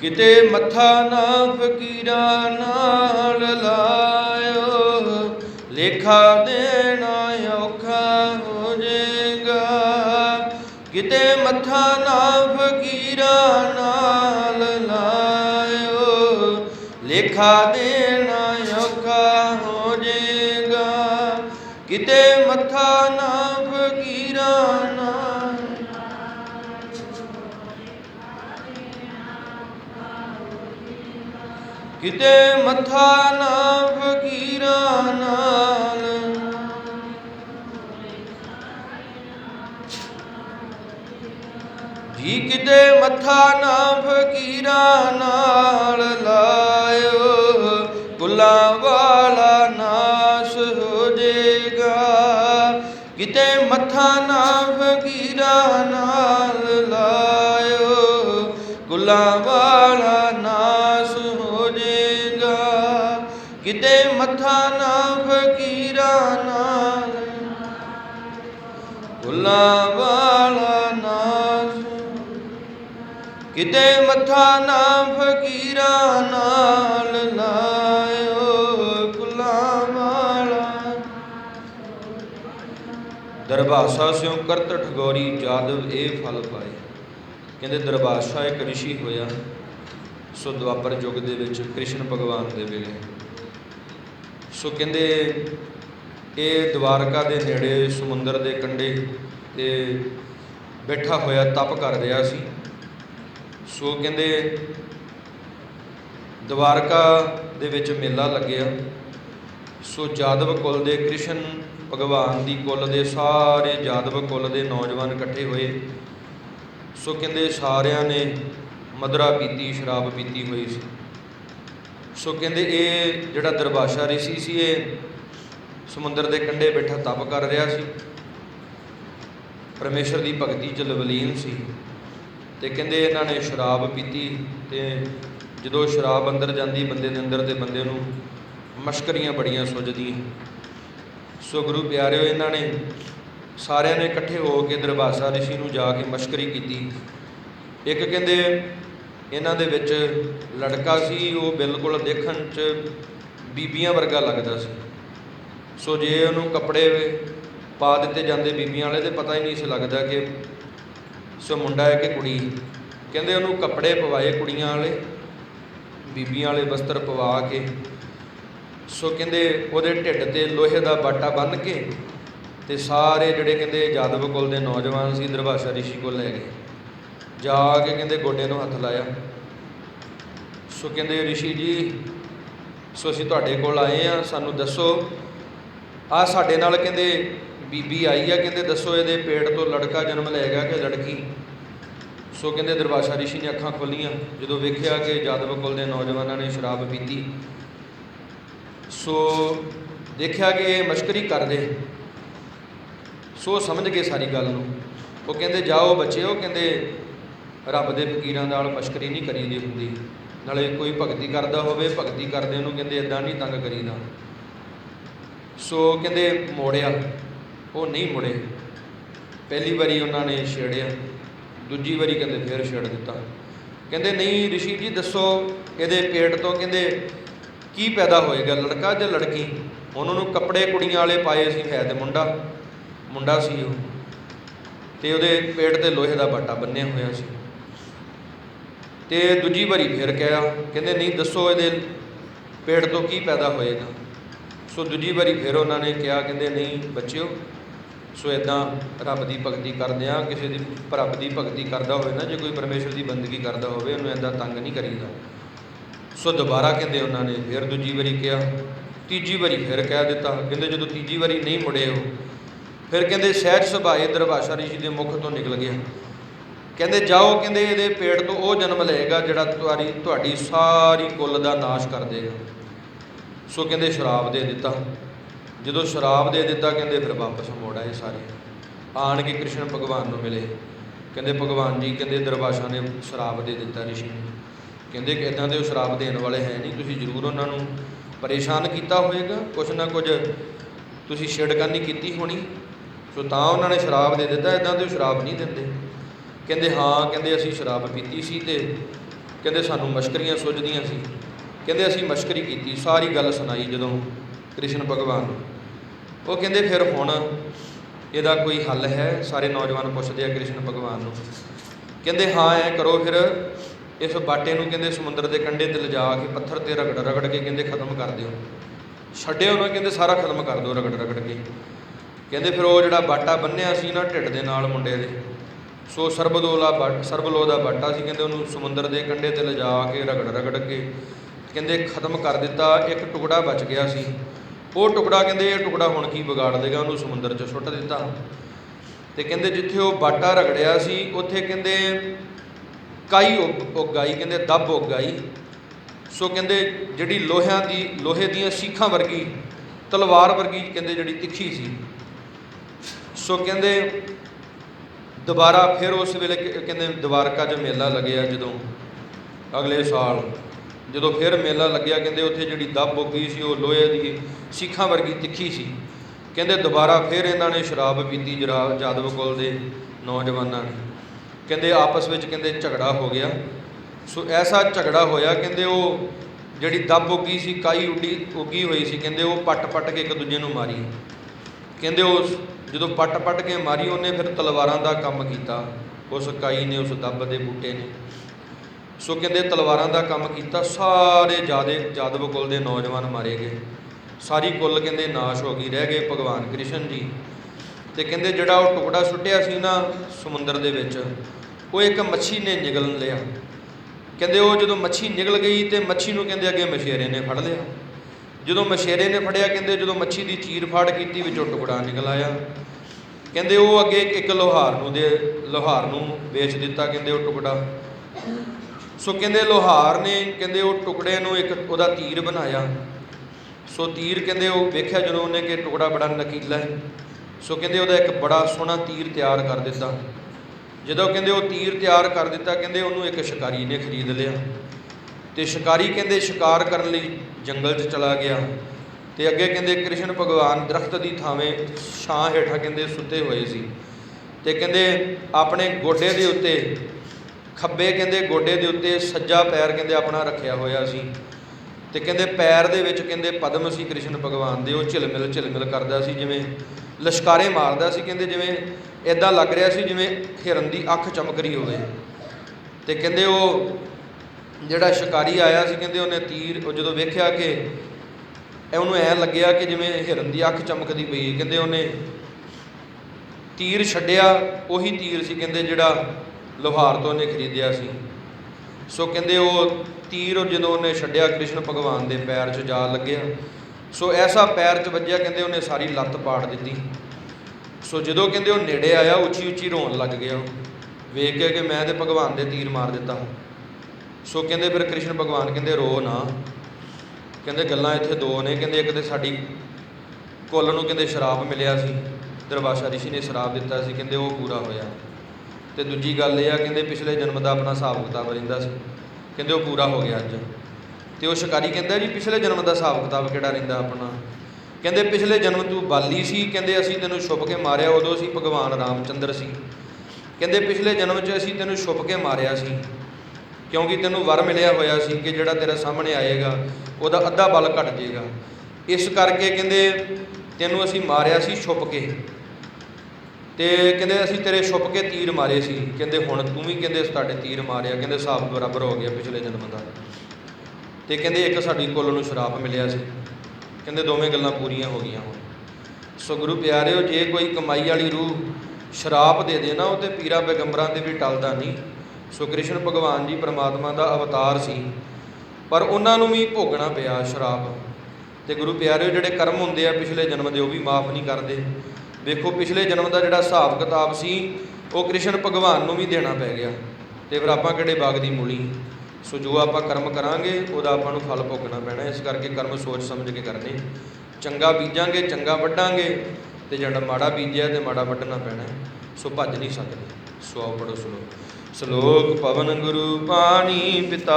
ਕਿਤੇ ਮੱਥਾ ਨਾ ਫਕੀਰਾਂ ਨਾਲ ਲਾਇਓ, ਲੇਖਾ ਦੇਣਾ ਔਖਾ ਹੋ ਜਾਏਗਾ। ਕਿਤੇ ਮੱਥਾ ਨਾ ਫਕੀਰਾਂ ਨਾਲ ਲਾਇਓ, ਲੇਖਾ ਦੇਣਾ ਔਖਾ ਹੋ ਜਾਏਗਾ। ਕਿਤੇ ਮੱਥਾ ਨਾ ਕਿਤੇ ਮੱਥਾ ਨਾ ਫਕੀਰਾਂ ਨਾਲ। ਜੀ ਕਿਤੇ ਮੱਥਾ ਨਾ ਫਕੀਰਾਂ ਨਾਲ ਲਾਇਓ, ਗੁਲਾਂ ਵਾਲਾ ਨਾਸ ਹੋ ਜਾਏਗਾ ਕਿਤੇ ਮੱਥਾ ਨਾ ਫਕੀਰਾਂ ਨਾਲ ਲਾਇਓ, ਗੁਲਾਂ ਵਾਲਾ ਕਿਤੇ ਮੱਥਾ ਨਾ ਫਕੀਰਾਂ ਨਾਲ ਗੁਲਾਂ ਵਾਲਾ ਨਾਸ ਕਿਤੇ ਮੱਥਾ ਨਾ ਫਕੀਰਾਂ ਨਾਲ ਲਾਇਓ ਗੁਲਾਂ ਵਾਲਾ ਦਰਬਾਸਾ ਸਿਉ ਕਰਤ ਠਗੋਰੀ ਜਾਦਵ ਇਹ ਫਲ ਪਾਏ। ਕਹਿੰਦੇ ਦਰਬਾਸ਼ਾ ਇੱਕ ਰਿਸ਼ੀ ਹੋਇਆ। ਸੋ ਦੁਆਪਰ ਯੁੱਗ ਦੇ ਵਿੱਚ ਕ੍ਰਿਸ਼ਨ ਭਗਵਾਨ ਦੇ ਵੇਲੇ। ਸੋ ਕਹਿੰਦੇ ਇਹ ਦਵਾਰਕਾ ਦੇ ਨੇੜੇ ਸਮੁੰਦਰ ਦੇ ਕੰਢੇ ਤੇ ਬੈਠਾ ਹੋਇਆ ਤਪ ਕਰ ਰਿਹਾ ਸੀ। ਸੋ ਕਹਿੰਦੇ ਦਵਾਰਕਾ ਦੇ ਵਿੱਚ ਮੇਲਾ ਲੱਗਿਆ। ਸੋ ਜਾਦਵ ਕੁਲ ਦੇ ਕ੍ਰਿਸ਼ਨ ਭਗਵਾਨ ਦੀ ਕੁਲ ਦੇ ਸਾਰੇ ਜਾਦਵ ਕੁਲ ਦੇ ਨੌਜਵਾਨ ਇਕੱਠੇ ਹੋਏ। ਸੋ ਕਹਿੰਦੇ ਸਾਰਿਆਂ ਨੇ ਮਦਰਾ ਪੀਤੀ, ਸ਼ਰਾਬ ਪੀਤੀ ਹੋਈ ਸੀ। ਸੋ ਕਹਿੰਦੇ ਇਹ ਜਿਹੜਾ ਦਰਬਾਸ਼ਾ ਰਿਸ਼ੀ ਸੀ, ਇਹ ਸਮੁੰਦਰ ਦੇ ਕੰਢੇ ਬੈਠਾ ਤਪ ਕਰ ਰਿਹਾ ਸੀ। ਪਰਮੇਸ਼ਰ ਦੀ ਭਗਤੀ ਚ ਲਵਲੀਨ ਸੀ। ਤੇ ਕਹਿੰਦੇ ਇਹਨਾਂ ਨੇ ਸ਼ਰਾਬ ਪੀਤੀ ਤੇ ਜਦੋਂ ਸ਼ਰਾਬ ਅੰਦਰ ਜਾਂਦੀ, ਬੰਦੇ ਦੇ ਅੰਦਰ ਤੇ ਬੰਦੇ ਨੂੰ ਮਸ਼ਕਰੀਆਂ ਬੜੀਆਂ ਸੁੱਜਦੀਆਂ। ਸੋ ਗੁਰੂ ਪਿਆਰਿਓ, ਇਹਨਾਂ ਨੇ ਸਾਰਿਆਂ ਨੇ ਇਕੱਠੇ ਹੋ ਕੇ ਦਰਬਾਸਾ ਰਿਸ਼ੀ ਨੂੰ ਜਾ ਕੇ ਮਸ਼ਕਰੀ ਕੀਤੀ। ਇੱਕ ਕਹਿੰਦੇ ਇਹਨਾਂ ਦੇ ਵਿੱਚ ਲੜਕਾ ਸੀ, ਉਹ ਬਿਲਕੁਲ ਦੇਖਣ 'ਚ ਬੀਬੀਆਂ ਵਰਗਾ ਲੱਗਦਾ ਸੀ। ਸੋ ਜੇ ਉਹਨੂੰ ਕੱਪੜੇ ਪਾ ਦਿੱਤੇ ਜਾਂਦੇ ਬੀਬੀਆਂ ਵਾਲੇ, ਤੇ ਪਤਾ ਹੀ ਨਹੀਂ ਸੀ ਲੱਗਦਾ ਕਿ ਸੋ ਮੁੰਡਾ ਹੈ ਕਿ ਕੁੜੀ। ਕਹਿੰਦੇ ਉਹਨੂੰ ਕੱਪੜੇ ਪਵਾਏ ਕੁੜੀਆਂ ਵਾਲੇ, ਬੀਬੀਆਂ ਵਾਲੇ ਵਸਤਰ ਪਵਾ ਕੇ। ਸੋ ਕਹਿੰਦੇ ਉਹਦੇ ਢਿੱਡ ਤੇ ਲੋਹੇ ਦਾ ਬਾਟਾ ਬੰਨ੍ਹ ਕੇ, ਤੇ ਸਾਰੇ ਜਿਹੜੇ ਕਹਿੰਦੇ ਜਾਦਵ ਕੁਲ ਦੇ ਨੌਜਵਾਨ ਸੀ, ਦਰਬਾਸ਼ਾ ਰਿਸ਼ੀ ਕੋਲ ਲੈ ਗਏ। ਜਾ ਕੇ ਕਹਿੰਦੇ ਗੋਡੇ ਨੂੰ ਹੱਥ ਲਾਇਆ। ਸੋ ਕਹਿੰਦੇ ਰਿਸ਼ੀ ਜੀ, ਸੋ ਅਸੀਂ ਤੁਹਾਡੇ ਕੋਲ ਆਏ ਆ ਸਾਨੂੰ ਦੱਸੋ। ਆ ਸਾਡੇ ਨਾਲ ਕਹਿੰਦੇ ਬੀਬੀ ਆਈ ਆ, ਕਹਿੰਦੇ ਦੱਸੋ ਇਹਦੇ ਪੇਟ ਤੋਂ ਲੜਕਾ ਜਨਮ ਲਏਗਾ ਕਿ ਲੜਕੀ? ਸੋ ਕਹਿੰਦੇ ਦਰਬਾਸ਼ਾ ਰਿਸ਼ੀ ਨੇ ਅੱਖਾਂ ਖੋਲੀਆਂ, ਜਦੋਂ ਵੇਖਿਆ ਕਿ ਜਾਦਵ ਕੁਲ ਦੇ ਨੌਜਵਾਨਾਂ ਨੇ ਸ਼ਰਾਬ ਪੀਤੀ। ਸੋ ਦੇਖਿਆ ਕਿ ਇਹ ਮਸ਼ਕਰੀ ਕਰਦੇ। ਸੋ ਸਮਝ ਗਏ ਸਾਰੀ ਗੱਲ ਨੂੰ। ਉਹ ਕਹਿੰਦੇ, ਜਾਓ ਬੱਚਿਓ, ਕਹਿੰਦੇ ਰੱਬ ਦੇ ਫਕੀਰਾਂ ਨਾਲ ਮਸ਼ਕਰੀ ਨਹੀਂ ਕਰੀਦੀ ਹੁੰਦੀ। ਨਾਲੇ ਕੋਈ ਭਗਤੀ ਕਰਦਾ ਹੋਵੇ, ਭਗਤੀ ਕਰਦੇ ਨੂੰ ਕਹਿੰਦੇ ਇਦਾਂ ਨਹੀਂ ਤੰਗ ਕਰੀਦਾ। ਸੋ ਕਹਿੰਦੇ ਮੋੜਿਆ, ਉਹ ਨਹੀਂ ਮੁੜੇ। ਪਹਿਲੀ ਵਾਰੀ ਉਹਨਾਂ ਨੇ ਛੇੜਿਆ, ਦੂਜੀ ਵਾਰੀ ਕਹਿੰਦੇ ਫੇਰ ਛੇੜ ਦਿੱਤਾ। ਕਹਿੰਦੇ ਨਹੀਂ ਰਿਸ਼ੀ ਜੀ, ਦੱਸੋ ਇਹਦੇ ਪੇਟ ਤੋਂ ਕਹਿੰਦੇ ਕੀ ਪੈਦਾ ਹੋਏਗਾ, ਲੜਕਾ ਜਾਂ ਲੜਕੀ? ਉਹਨਾਂ ਨੂੰ ਕੱਪੜੇ ਕੁੜੀਆਂ ਵਾਲੇ ਪਾਏ ਸੀ ਹੈ ਤੇ ਮੁੰਡਾ ਮੁੰਡਾ ਸੀ ਉਹ। ਤੇ ਉਹਦੇ ਪੇਟ ਤੇ ਲੋਹੇ ਦਾ ਬਾਟਾ ਬੰਨਿਆ ਹੋਇਆ ਸੀ। ਤੇ ਦੂਜੀ ਵਾਰੀ ਫੇਰ ਕਿਹਾ, ਕਹਿੰਦੇ, ਨਹੀਂ, ਦੱਸੋ ਇਹਦੇ ਪੇਟ ਤੋਂ ਕੀ ਪੈਦਾ ਹੋਏਗਾ? ਸੋ ਦੂਜੀ ਵਾਰੀ ਫਿਰ ਉਹਨਾਂ ਨੇ ਕਿਹਾ, ਕਹਿੰਦੇ, ਨਹੀਂ, ਬੱਚਿਓ, ਸੋ ਇਦਾਂ ਰੱਬ ਦੀ ਭਗਤੀ ਕਰਦੇ ਆ ਕਿਸੇ ਦੀ ਰੱਬ ਦੀ ਭਗਤੀ ਕਰਦਾ ਹੋਵੇ ਨਾ, ਜੇ ਕੋਈ ਪਰਮੇਸ਼ਰ ਦੀ ਬੰਦਗੀ ਕਰਦਾ ਹੋਵੇ, ਉਹਨੂੰ ਇਦਾਂ ਤੰਗ ਨਹੀਂ ਕਰੀਦਾ। ਸੋ ਦੁਬਾਰਾ ਕਹਿੰਦੇ ਉਹਨਾਂ ਨੇ ਫਿਰ ਦੂਜੀ ਵਾਰੀ ਕਿਹਾ, ਤੀਜੀ ਵਾਰੀ ਫਿਰ ਕਹਿ ਦਿੱਤਾ, ਕਹਿੰਦੇ, ਜਦੋਂ ਤੀਜੀ ਵਾਰੀ ਨਹੀਂ ਮੁੜੇ ਉਹ, ਫਿਰ ਕਹਿੰਦੇ ਸਹਿਜ ਸੁਭਾਏ ਦਰਬਾਸ਼ਾ ਰਿਸ਼ੀ ਦੇ ਮੁਖ ਤੋਂ ਨਿਕਲ ਗਿਆ। ਕਹਿੰਦੇ ਜਾਓ, ਕਹਿੰਦੇ ਇਹਦੇ ਪੇਟ ਤੋਂ ਉਹ ਜਨਮ ਲਏਗਾ ਜਿਹੜਾ ਤੁਹਾਡੀ ਤੁਹਾਡੀ ਸਾਰੀ ਕੁੱਲ ਦਾ ਨਾਸ਼ ਕਰ ਦੇਗਾ। ਸੋ ਕਹਿੰਦੇ ਸ਼ਰਾਬ ਦੇ ਦਿੱਤਾ। ਜਦੋਂ ਸ਼ਰਾਬ ਦੇ ਦਿੱਤਾ, ਕਹਿੰਦੇ ਫਿਰ ਵਾਪਸ ਮੋੜ ਆਏ ਸਾਰੇ। ਆਣ ਕੇ ਕ੍ਰਿਸ਼ਨ ਭਗਵਾਨ ਨੂੰ ਮਿਲੇ। ਕਹਿੰਦੇ ਭਗਵਾਨ ਜੀ, ਕਹਿੰਦੇ ਦਰਬਾਸ਼ਾ ਨੇ ਸ਼ਰਾਬ ਦੇ ਦਿੱਤਾ ਰਿਸ਼ੀ ਨੂੰ। ਕਹਿੰਦੇ ਕਿ ਇਦਾਂ ਦੇ ਉਹ ਸ਼ਰਾਬ ਦੇਣ ਵਾਲੇ ਹੈ ਨਹੀਂ, ਤੁਸੀਂ ਜ਼ਰੂਰ ਉਹਨਾਂ ਨੂੰ ਪਰੇਸ਼ਾਨ ਕੀਤਾ ਹੋਵੇਗਾ। ਕੁਛ ਨਾ ਕੁਝ ਤੁਸੀਂ ਛੇੜਖਾਨੀ ਕੀਤੀ ਹੋਣੀ। ਸੋ ਤਾਂ ਉਹਨਾਂ ਨੇ ਸ਼ਰਾਬ ਦੇ ਦਿੱਤਾ ਇਦਾਂ ਦੇ ਉਹ ਸ਼ਰਾਬ ਨਹੀਂ ਦਿੰਦੇ। ਕਹਿੰਦੇ ਹਾਂ, ਕਹਿੰਦੇ ਅਸੀਂ ਸ਼ਰਾਬ ਪੀਤੀ ਸੀ ਤੇ ਕਹਿੰਦੇ ਸਾਨੂੰ ਮਸ਼ਕਰੀਆਂ ਸੁੱਝਦੀਆਂ ਸੀ। ਕਹਿੰਦੇ ਅਸੀਂ ਮਸ਼ਕਰੀ ਕੀਤੀ, ਸਾਰੀ ਗੱਲ ਸੁਣਾਈ ਜਦੋਂ ਕ੍ਰਿਸ਼ਨ ਭਗਵਾਨ ਨੂੰ। ਉਹ ਕਹਿੰਦੇ ਫਿਰ ਹੁਣ ਇਹਦਾ ਕੋਈ ਹੱਲ ਹੈ? ਸਾਰੇ ਨੌਜਵਾਨ ਪੁੱਛਦੇ ਆ ਕ੍ਰਿਸ਼ਨ ਭਗਵਾਨ ਨੂੰ। ਕਹਿੰਦੇ ਹਾਂ, ਐ ਕਰੋ ਫਿਰ। ਇਸ ਬਾਟੇ ਨੂੰ ਕਹਿੰਦੇ ਸਮੁੰਦਰ ਦੇ ਕੰਢੇ ਤੇ ਲਿਜਾ ਕੇ ਪੱਥਰ ਤੇ ਰਗੜ ਰਗੜ ਕੇ ਕਹਿੰਦੇ ਖਤਮ ਕਰ ਦਿਓ। ਛੱਡਿਓ ਨਾ, ਕਹਿੰਦੇ ਸਾਰਾ ਖਤਮ ਕਰ ਦਿਓ ਰਗੜ ਰਗੜ ਕੇ। ਕਹਿੰਦੇ ਫਿਰ ਉਹ ਜਿਹੜਾ ਬਾਟਾ ਬੰਨਿਆ ਸੀ ਨਾ ਢਿੱਡ ਦੇ ਨਾਲ ਮੁੰਡੇ ਦੇ ਸੋ ਸਰਬਦੋਲਾ ਬਾਟ ਸਰਬਲੋ ਦਾ ਬਾਟਾ ਸੀ, ਕਹਿੰਦੇ ਉਹਨੂੰ ਸਮੁੰਦਰ ਦੇ ਕੰਢੇ ਤੇ ਲਿਜਾ ਕੇ ਰਗੜ ਰਗੜ ਕੇ ਕਹਿੰਦੇ ਖਤਮ ਕਰ ਦਿੱਤਾ, ਇੱਕ ਟੁਕੜਾ ਬਚ ਗਿਆ ਸੀ। ਉਹ ਟੁਕੜਾ ਕਹਿੰਦੇ ਇਹ ਟੁਕੜਾ ਹੁਣ ਕੀ ਵਿਗਾੜ ਦੇਗਾ, ਉਹਨੂੰ ਸਮੁੰਦਰ 'ਚ ਸੁੱਟ ਦਿੱਤਾ। ਤੇ ਕਹਿੰਦੇ ਜਿੱਥੇ ਉਹ ਬਾਟਾ ਰਗੜਿਆ ਸੀ, ਉੱਥੇ ਕਹਿੰਦੇ ਕਾਈ ਉੱਗ ਕਹਿੰਦੇ ਦੱਬ ਉੱਗ ਸੋ ਕਹਿੰਦੇ ਜਿਹੜੀ ਲੋਹਿਆਂ ਦੀ, ਲੋਹੇ ਦੀਆਂ ਸੀਖਾਂ ਵਰਗੀ, ਤਲਵਾਰ ਵਰਗੀ ਕਹਿੰਦੇ ਜਿਹੜੀ ਤਿੱਖੀ ਸੀ। ਸੋ ਕਹਿੰਦੇ ਦੁਬਾਰਾ ਫਿਰ ਉਸ ਵੇਲੇ ਕਹਿੰਦੇ ਦਵਾਰਕਾ 'ਚ ਮੇਲਾ ਲੱਗਿਆ ਜਦੋਂ ਅਗਲੇ ਸਾਲ, ਜਦੋਂ ਫਿਰ ਮੇਲਾ ਲੱਗਿਆ, ਕਹਿੰਦੇ ਉੱਥੇ ਜਿਹੜੀ ਦੱਬ ਉੱਗੀ ਸੀ, ਉਹ ਲੋਹੇ ਦੀ ਸਿੱਖਾਂ ਵਰਗੀ ਤਿੱਖੀ ਸੀ। ਕਹਿੰਦੇ ਦੁਬਾਰਾ ਫਿਰ ਇਹਨਾਂ ਨੇ ਸ਼ਰਾਬ ਪੀਤੀ ਜਰਾ, ਜਾਦਵ ਕੋਲ ਦੇ ਨੌਜਵਾਨਾਂ ਨੇ। ਕਹਿੰਦੇ ਆਪਸ ਵਿੱਚ ਕਹਿੰਦੇ ਝਗੜਾ ਹੋ ਗਿਆ। ਸੋ ਐਸਾ ਝਗੜਾ ਹੋਇਆ, ਕਹਿੰਦੇ ਉਹ ਜਿਹੜੀ ਦੱਬ ਉੱਗੀ ਸੀ, ਕਾਈ ਉੱਡੀ ਉੱਗੀ ਹੋਈ ਸੀ, ਕਹਿੰਦੇ ਉਹ ਪੱਟ ਪੱਟ ਕੇ ਇੱਕ ਦੂਜੇ ਨੂੰ ਮਾਰੀ। ਕਹਿੰਦੇ ਉਸ ਜਦੋਂ ਪੱਟ ਪੱਟ ਕੇ ਮਾਰੀ, ਉਹਨੇ ਫਿਰ ਤਲਵਾਰਾਂ ਦਾ ਕੰਮ ਕੀਤਾ। ਉਸ ਕਾਈ ਨੇ, ਉਸ ਦੱਬ ਦੇ ਬੂਟੇ ਨੇ। ਸੋ ਕਹਿੰਦੇ ਤਲਵਾਰਾਂ ਦਾ ਕੰਮ ਕੀਤਾ, ਸਾਰੇ ਜਾਦੇ, ਜਾਦਵ ਕੁਲ ਦੇ ਨੌਜਵਾਨ ਮਾਰੇ ਗਏ। ਸਾਰੀ ਕੁੱਲ ਕਹਿੰਦੇ ਨਾਸ਼ ਹੋ ਗਈ, ਰਹਿ ਗਏ ਭਗਵਾਨ ਕ੍ਰਿਸ਼ਨ ਜੀ। ਤੇ ਕਹਿੰਦੇ ਜਿਹੜਾ ਉਹ ਟੁਕੜਾ ਸੁੱਟਿਆ ਸੀ ਨਾ ਸਮੁੰਦਰ ਦੇ ਵਿੱਚ, ਉਹ ਇੱਕ ਮੱਛੀ ਨੇ ਨਿਗਲ ਲਿਆ। ਕਹਿੰਦੇ ਉਹ ਜਦੋਂ ਮੱਛੀ ਨਿਕਲ ਗਈ ਤੇ ਮੱਛੀ ਨੂੰ ਕਹਿੰਦੇ ਅੱਗੇ ਮਛੇਰੇ ਨੇ ਫੜ ਲਿਆ। ਜਦੋਂ ਮਛੇਰੇ ਨੇ ਫੜਿਆ, ਕਹਿੰਦੇ ਜਦੋਂ ਮੱਛੀ ਦੀ ਚੀਰ ਫਾੜ ਕੀਤੀ, ਵਿੱਚੋਂ ਟੁਕੜਾ ਨਿਕਲ ਆਇਆ। ਕਹਿੰਦੇ ਉਹ ਅੱਗੇ ਇੱਕ ਲੋਹਾਰ ਨੂੰ ਦੇ, ਲੋਹਾਰ ਨੂੰ ਵੇਚ ਦਿੱਤਾ, ਕਹਿੰਦੇ ਉਹ ਟੁਕੜਾ। ਸੋ ਕਹਿੰਦੇ ਲੋਹਾਰ ਨੇ, ਕਹਿੰਦੇ ਉਹ ਟੁਕੜੇ ਨੂੰ ਇੱਕ ਉਹਦਾ ਤੀਰ ਬਣਾਇਆ। ਸੋ ਤੀਰ ਕਹਿੰਦੇ ਉਹ ਵੇਖਿਆ ਜਦੋਂ ਉਹਨੇ ਕਿ ਟੁਕੜਾ ਬੜਾ ਨਕੀਲਾ ਹੈ। ਸੋ ਕਹਿੰਦੇ ਉਹਦਾ ਇੱਕ ਬੜਾ ਸੋਹਣਾ ਤੀਰ ਤਿਆਰ ਕਰ ਦਿੱਤਾ। ਜਦੋਂ ਕਹਿੰਦੇ ਉਹ ਤੀਰ ਤਿਆਰ ਕਰ ਦਿੱਤਾ, ਕਹਿੰਦੇ ਉਹਨੂੰ ਇੱਕ ਸ਼ਿਕਾਰੀ ਨੇ ਖਰੀਦ ਲਿਆ। ਤੇ ਸ਼ਿਕਾਰੀ ਕਹਿੰਦੇ ਸ਼ਿਕਾਰ ਕਰਨ ਲਈ ਜੰਗਲ 'ਚ ਚਲਾ ਗਿਆ। ਤੇ ਅੱਗੇ ਕਹਿੰਦੇ ਕ੍ਰਿਸ਼ਨ ਭਗਵਾਨ ਦਰਖਤ ਦੀ ਥਾਵੇਂ ਛਾਂ ਹੇਠਾਂ ਕਹਿੰਦੇ ਸੁੱਤੇ ਹੋਏ ਸੀ। ਤੇ ਕਹਿੰਦੇ ਆਪਣੇ ਗੋਡੇ ਦੇ ਉੱਤੇ, ਖੱਬੇ ਕਹਿੰਦੇ ਗੋਡੇ ਦੇ ਉੱਤੇ ਸੱਜਾ ਪੈਰ ਕਹਿੰਦੇ ਆਪਣਾ ਰੱਖਿਆ ਹੋਇਆ ਸੀ। ਤੇ ਕਹਿੰਦੇ ਪੈਰ ਦੇ ਵਿੱਚ ਕਹਿੰਦੇ ਪਦਮ ਸੀ ਕ੍ਰਿਸ਼ਨ ਭਗਵਾਨ ਦੇ, ਉਹ ਝਿਲਮਿਲ ਝਿਲਮਿਲ ਕਰਦਾ ਸੀ, ਜਿਵੇਂ ਲਸ਼ਕਾਰੇ ਮਾਰਦਾ ਸੀ ਕਹਿੰਦੇ, ਜਿਵੇਂ ਇਦਾਂ ਲੱਗ ਰਿਹਾ ਸੀ ਜਿਵੇਂ ਹਿਰਨ ਦੀ ਅੱਖ ਚਮਕ ਰਹੀ ਹੋਵੇ। ਤੇ ਕਹਿੰਦੇ ਉਹ ਜਿਹੜਾ ਸ਼ਿਕਾਰੀ ਆਇਆ ਸੀ, ਕਹਿੰਦੇ ਉਹਨੇ ਤੀਰ, ਉਹ ਜਦੋਂ ਵੇਖਿਆ ਕਿ ਉਹਨੂੰ ਐ ਲੱਗਿਆ ਕਿ ਜਿਵੇਂ ਹਿਰਨ ਦੀ ਅੱਖ ਚਮਕਦੀ ਪਈ ਹੈ। ਕਹਿੰਦੇ ਉਹਨੇ ਤੀਰ ਛੱਡਿਆ, ਉਹੀ ਤੀਰ ਸੀ ਕਹਿੰਦੇ ਜਿਹੜਾ ਲੋਹਾਰ ਤੋਂ ਉਹਨੇ ਖਰੀਦਿਆ ਸੀ। ਸੋ ਕਹਿੰਦੇ ਉਹ ਤੀਰ ਉਹ ਜਦੋਂ ਉਹਨੇ ਛੱਡਿਆ, ਕ੍ਰਿਸ਼ਨ ਭਗਵਾਨ ਦੇ ਪੈਰ 'ਚ ਜਾ ਲੱਗਿਆ। ਸੋ ਐਸਾ ਪੈਰ 'ਚ ਵੱਜਿਆ, ਕਹਿੰਦੇ ਉਹਨੇ ਸਾਰੀ ਲੱਤ ਪਾੜ ਦਿੱਤੀ। ਸੋ ਜਦੋਂ ਕਹਿੰਦੇ ਉਹ ਨੇੜੇ ਆਇਆ ਉੱਚੀ ਉੱਚੀ ਰੋਣ ਲੱਗ ਗਿਆ। ਉਹ ਵੇਖ ਕੇ ਕਿ ਮੈਂ ਤੇ ਭਗਵਾਨ ਦੇ ਤੀਰ ਮਾਰ ਦਿੱਤਾ ਸੋ ਕਹਿੰਦੇ ਫਿਰ ਕ੍ਰਿਸ਼ਨ ਭਗਵਾਨ ਕਹਿੰਦੇ, ਰੋ ਨਾ। ਕਹਿੰਦੇ ਗੱਲਾਂ ਇੱਥੇ ਦੋ ਨੇ। ਕਹਿੰਦੇ ਇੱਕ ਤੇ ਸਾਡੀ ਕੁੱਲ ਨੂੰ ਕਹਿੰਦੇ ਸ਼ਰਾਬ ਮਿਲਿਆ ਸੀ। ਦਰਵਾਸ਼ਾ ਰਿਸ਼ੀ ਨੇ ਸ਼ਰਾਬ ਦਿੱਤਾ ਸੀ। ਕਹਿੰਦੇ ਉਹ ਪੂਰਾ ਹੋਇਆ। ਤੇ ਦੂਜੀ ਗੱਲ ਇਹ ਆ, ਕਹਿੰਦੇ ਪਿਛਲੇ ਜਨਮ ਦਾ ਆਪਣਾ ਹਿਸਾਬ ਕਿਤਾਬ ਰਹਿੰਦਾ ਸੀ। ਕਹਿੰਦੇ ਉਹ ਪੂਰਾ ਹੋ ਗਿਆ ਅੱਜ। ਤੇ ਉਹ ਸ਼ਿਕਾਰੀ ਕਹਿੰਦਾ ਜੀ, ਪਿਛਲੇ ਜਨਮ ਦਾ ਹਿਸਾਬ ਕਿਤਾਬ ਕਿਹੜਾ ਰਹਿੰਦਾ ਆਪਣਾ? ਕਹਿੰਦੇ ਪਿਛਲੇ ਜਨਮ ਤੂੰ ਬਾਲੀ ਸੀ। ਕਹਿੰਦੇ ਅਸੀਂ ਤੈਨੂੰ ਛੁਪ ਕੇ ਮਾਰਿਆ। ਉਦੋਂ ਸੀ ਭਗਵਾਨ ਰਾਮਚੰਦਰ ਸੀ। ਕਹਿੰਦੇ ਪਿਛਲੇ ਜਨਮ 'ਚ ਅਸੀਂ ਤੈਨੂੰ ਛੁਪ ਕੇ ਮਾਰਿਆ ਸੀ। ਕਿਉਂਕਿ ਤੈਨੂੰ ਵਰ ਮਿਲਿਆ ਹੋਇਆ ਸੀ ਕਿ ਜਿਹੜਾ ਤੇਰੇ ਸਾਹਮਣੇ ਆਏਗਾ, ਉਹਦਾ ਅੱਧਾ ਬਲ ਘਟ ਜਾਏਗਾ। ਇਸ ਕਰਕੇ ਕਹਿੰਦੇ, ਤੈਨੂੰ ਅਸੀਂ ਮਾਰਿਆ ਸੀ ਛੁਪ ਕੇ। ਤੇ ਕਹਿੰਦੇ ਅਸੀਂ ਤੇਰੇ ਛੁਪ ਕੇ ਤੀਰ ਮਾਰੇ ਸੀ। ਕਹਿੰਦੇ ਹੁਣ ਤੂੰ ਵੀ ਕਹਿੰਦੇ ਸਾਡੇ ਤੀਰ ਮਾਰਿਆ। ਕਹਿੰਦੇ ਹਿਸਾਬ ਬਰਾਬਰ ਹੋ ਗਿਆ ਪਿਛਲੇ ਜਨਮ ਦਾ। ਤੇ ਕਹਿੰਦੇ ਇੱਕ ਸਾਡੀ ਕੋਲ ਨੂੰ ਸ਼ਰਾਪ ਮਿਲਿਆ ਸੀ। ਕਹਿੰਦੇ ਦੋਵੇਂ ਗੱਲਾਂ ਪੂਰੀਆਂ ਹੋ ਗਈਆਂ ਹੁਣ। ਸੋ ਗੁਰੂ ਪਿਆਰਿਓ, ਜੇ ਕੋਈ ਕਮਾਈ ਵਾਲੀ ਰੂਹ ਸ਼ਰਾਪ ਦੇ ਦੇ ਨਾ, ਉਹ ਤੇ ਪੀਰਾਂ ਪੈਗੰਬਰਾਂ ਤੇ ਵੀ ਟਲਦਾ ਨਹੀਂ। ਸੋ ਕ੍ਰਿਸ਼ਨ ਭਗਵਾਨ ਜੀ ਪ੍ਰਮਾਤਮਾ ਦਾ ਅਵਤਾਰ ਸੀ। ਪਰ ਉਹਨਾਂ ਨੂੰ ਵੀ ਭੋਗਣਾ ਪਿਆ ਸ਼ਰਾਪ। ਤੇ ਗੁਰੂ ਪਿਆਰਿਓ, ਜਿਹੜੇ ਕਰਮ ਹੁੰਦੇ ਆ ਪਿਛਲੇ ਜਨਮ ਦੇ, ਉਹ ਵੀ ਮਾਫ ਨਹੀਂ ਕਰਦੇ। ਵੇਖੋ, ਪਿਛਲੇ ਜਨਮ ਦਾ ਜਿਹੜਾ ਹਿਸਾਬ ਕਿਤਾਬ ਸੀ, ਉਹ ਕ੍ਰਿਸ਼ਨ ਭਗਵਾਨ ਨੂੰ ਵੀ ਦੇਣਾ ਪੈ ਗਿਆ। ਤੇ ਫਿਰ ਆਪਾਂ ਕਿਹੜੇ ਬਾਗ ਦੀ ਮੂਲੀ? ਸੋ ਜੋ ਆਪਾਂ ਕਰਮ ਕਰਾਂਗੇ, ਉਹਦਾ ਆਪਾਂ ਨੂੰ ਫਲ ਭੋਗਣਾ ਪੈਣਾ। ਇਸ ਕਰਕੇ ਕਰਮ ਸੋਚ ਸਮਝ ਕੇ ਕਰਨੇ। ਚੰਗਾ ਬੀਜਾਂਗੇ, ਚੰਗਾ ਵੱਢਾਂਗੇ, ਤੇ ਜਿਹੜਾ ਮਾੜਾ ਬੀਜਿਆ, ਤੇ ਮਾੜਾ ਵੱਢਣਾ ਪੈਣਾ। ਸੋ ਭੱਜ ਨਹੀਂ ਸਕਦੇ। ਸੋ ਆਓ ਪੜੋ, ਸੁਣੋ। ਸ਼ਲੋਕ ਪਵਨ ਗੁਰੂ ਪਾਣੀ ਪਿਤਾ